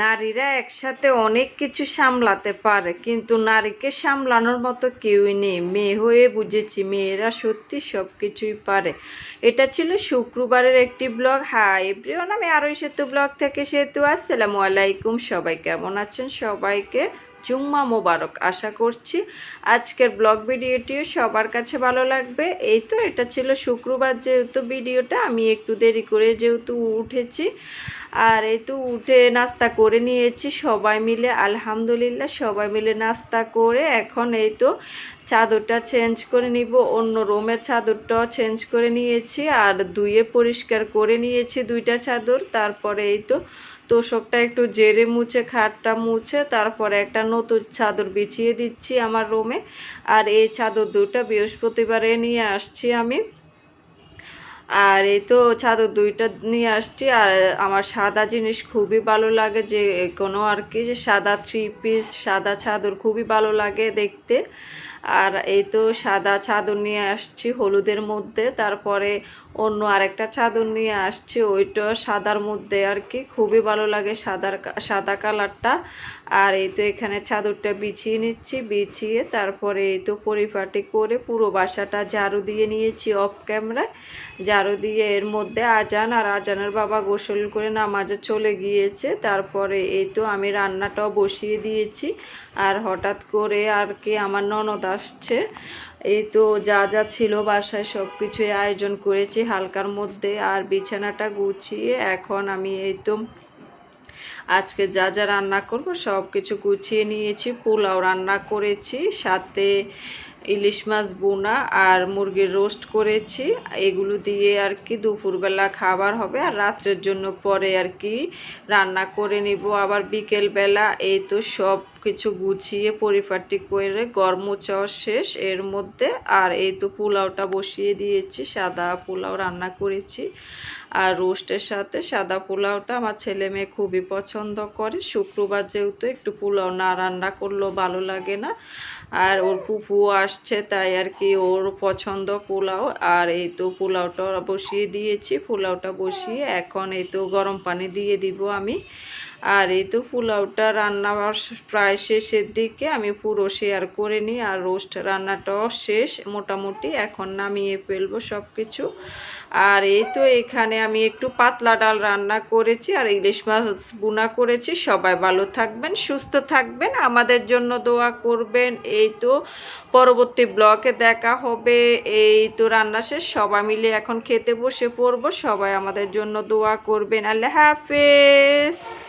নারীরা একসাথে অনেক কিছু সামলাতে পারে, কিন্তু নারীকে সামলানোর মতো কেউই নেই। মেয়ে হয়ে বুঝেছি মেয়েরা সত্যি সব কিছুই পারে। এটা ছিল শুক্রবারের একটি ব্লগ। হাই এভরিওয়ান, আমি আরও সেতু ব্লগ থেকে সেতু। আসসালামু আলাইকুম। সবাই কেমন আছেন? সবাইকে জুম্মা মোবারক। আশা করছি আজকের ব্লগ ভিডিওটিও সবার কাছে ভালো লাগবে। এই তো, এটা ছিল শুক্রবার যেহেতু ভিডিওটা, আমি একটু দেরি করে যেহেতু উঠেছি। আর এই তো উঠে নাস্তা করে নিয়েছি সবাই মিলে। আলহামদুলিল্লাহ, সবাই মিলে নাস্তা করে এখন এই তো চাদরটা চেঞ্জ করে নিব, অন্য রুমের চাদরটাও চেঞ্জ করে নিয়েছি, আর ধুয়ে পরিষ্কার করে নিয়েছি দুইটা চাদর। তারপরে এই তো তোষকটা একটু জেরে মুছে, খাটটা মুছে, তারপরে একটা নতুন চাদর বিছিয়ে দিচ্ছি আমার রুমে। আর এই চাদর দুটা বৃহস্পতিবারে নিয়ে আসছি আমি। আর এই তো চাদর দুইটা নিয়ে আসছি, আর আমার সাদা জিনিস খুবই ভালো লাগে, যে কোনো আর কি, যে সাদা থ্রি পিস সাদা চাদর খুবই ভালো লাগে দেখতে। আর এই তো সাদা চাদর নিয়ে আসছি হলুদের মধ্যে, তারপরে অন্য আরেকটা চাদর নিয়ে আসছি, ওইটা সাদার মধ্যে আর কি, খুবই ভালো লাগে সাদার সাদা কালারটা। আর এই তো এখানে চাদরটা বিছিয়ে নিচ্ছি, বিছিয়ে তারপরে এই তো পরিপাটি করে পুরো বাসাটা ঝাড়ু দিয়ে নিয়েছি অফ ক্যামেরায় ঝাড়ু দিয়ে এর মধ্যে আজান আর আজানের বাবা গোসল করে নামাজে চলে গিয়েছে। তারপরে এই তো আমি রান্নাটাও বসিয়ে দিয়েছি আর হঠাৎ করে আর কি আমার ননদ আসছে। এই তো যা যা ছিল বাসায় সব কিছুই আয়োজন করেছি হালকার মধ্যে আর বিছানাটা গুছিয়ে এখন আমি এই তো আজকে যা যা রান্না করব সব কিছু গুছিয়ে নিয়েছি, পোলাও রান্না করেছি, সাথে ইলিশ মাছ বোনা আর মুরগির রোস্ট করেছি। এগুলো দিয়ে আর কি দুপুরবেলা খাবার হবে আর রাত্রের জন্য পরে আর কি রান্না করে নিব। আবার বিকেলবেলা এই তো সব কিছু গুছিয়ে, পরিপাটি করে গরম চাওয়া শেষ এর মধ্যে। আর এই তো পোলাওটা বসিয়ে দিয়েছি, সাদা পোলাও রান্না করেছি। আর রোস্টের সাথে সাদা পোলাওটা আমার ছেলে মেয়ে খুবই পছন্দ করে। শুক্রবার যেহেতু একটু পোলাও না রান্না করলেও ভালো লাগে না। আর ওর পুপু আসছে তাই আর কি ওর পছন্দ পোলাও। আর এই তো পোলাওটা বসিয়ে দিয়েছি, পোলাওটা বসিয়ে এখন এই তো গরম পানি দিয়ে দিব আমি। আর এই তো পোলাওটা রান্না প্রায় শেষের দিকে আমি পুরো শেয়ার করে নিই আর রোস্ট রান্নাটাও শেষ, মোটামুটি এখন নামিয়ে ফেলব সব কিছু আর এই তো এখানে আমি একটু পাতলা ডাল রান্না করেছি আর ইলিশ মাছ বুনা করেছি, সবাই ভালো থাকবেন, সুস্থ থাকবেন, আমাদের জন্য দোয়া করবেন। এই তো পরবর্তী ব্লকে দেখা হবে, এই তো রান্না শেষ, সবাই মিলে এখন খেতে বসে পড়ব, সবাই আমাদের জন্য দোয়া করবেন। আল্লাহ হাফেজ।